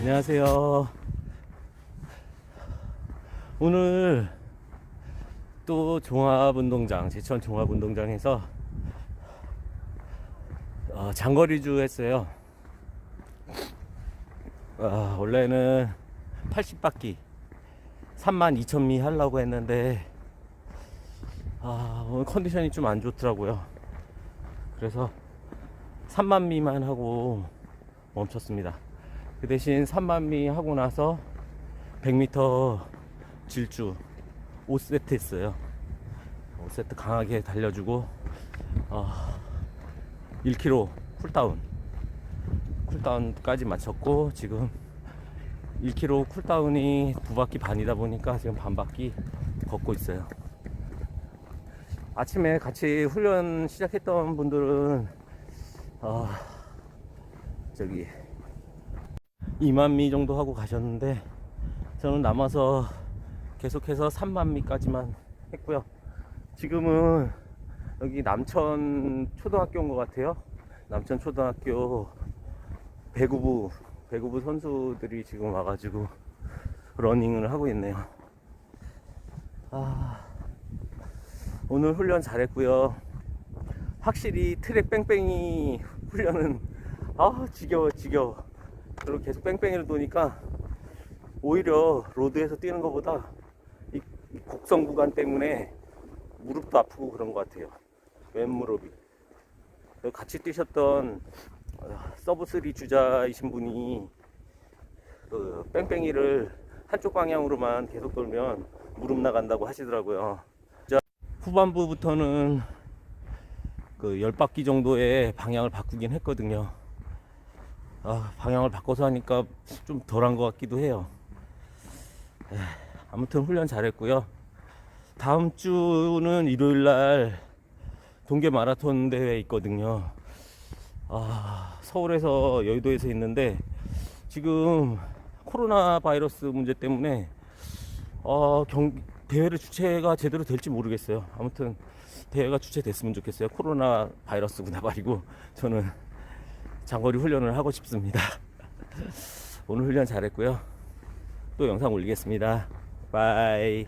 안녕하세요. 오늘 또 종합운동장, 제천 종합운동장에서 어, 장거리주 했어요. 아, 원래는 80바퀴 32,000미 하려고 했는데 아, 오늘 컨디션이 좀 안 좋더라고요. 그래서 3만 미만 하고 멈췄습니다. 그 대신 3만 미 하고 나서 100m 질주 5세트 했어요. 5세트 강하게 달려주고 어, 1km 쿨다운 쿨다운까지 마쳤고 지금 1km 쿨다운이 두 바퀴 반이다 보니까 지금 반 바퀴 걷고 있어요. 아침에 같이 훈련 시작했던 분들은 어, 저기 2만 미 정도 하고 가셨는데 저는 남아서 계속해서 3만 미까지만 했고요. 지금은 여기 남천 초등학교 온것 같아요. 남천 초등학교 배구부 배구부 선수들이 지금 와가지고 러닝을 하고 있네요. 아, 오늘 훈련 잘했고요. 확실히 트랙 뺑뺑이 훈련은 아 지겨워 지겨워. 그리고 계속 뺑뺑이를 도니까 오히려 로드에서 뛰는 것보다 이, 이 곡선 구간 때문에 무릎도 아프고 그런 것 같아요. 왼무릎이. 그 같이 뛰셨던 어, 서브 3 주자이신 분이 그 뺑뺑이를 한쪽 방향으로만 계속 돌면 무릎 나간다고 하시더라고요. 자, 후반부부터는 그 10바퀴 정도의 방향을 바꾸긴 했거든요. 아, 방향을 바꿔서 하니까 좀 덜한 것 같기도 해요. 에, 아무튼 훈련 잘했고요. 다음 주는 일요일 날 동계 마라톤 대회 있거든요. 아, 서울에서 여의도에서 있는데 지금 코로나 바이러스 문제 때문에 어, 경, 대회를 주최가 제대로 될지 모르겠어요. 아무튼 대회가 주최됐으면 좋겠어요. 코로나 바이러스구나 말이고 저는 장거리 훈련을 하고 싶습니다. 오늘 훈련 잘했고요. 또 영상 올리겠습니다. 바이.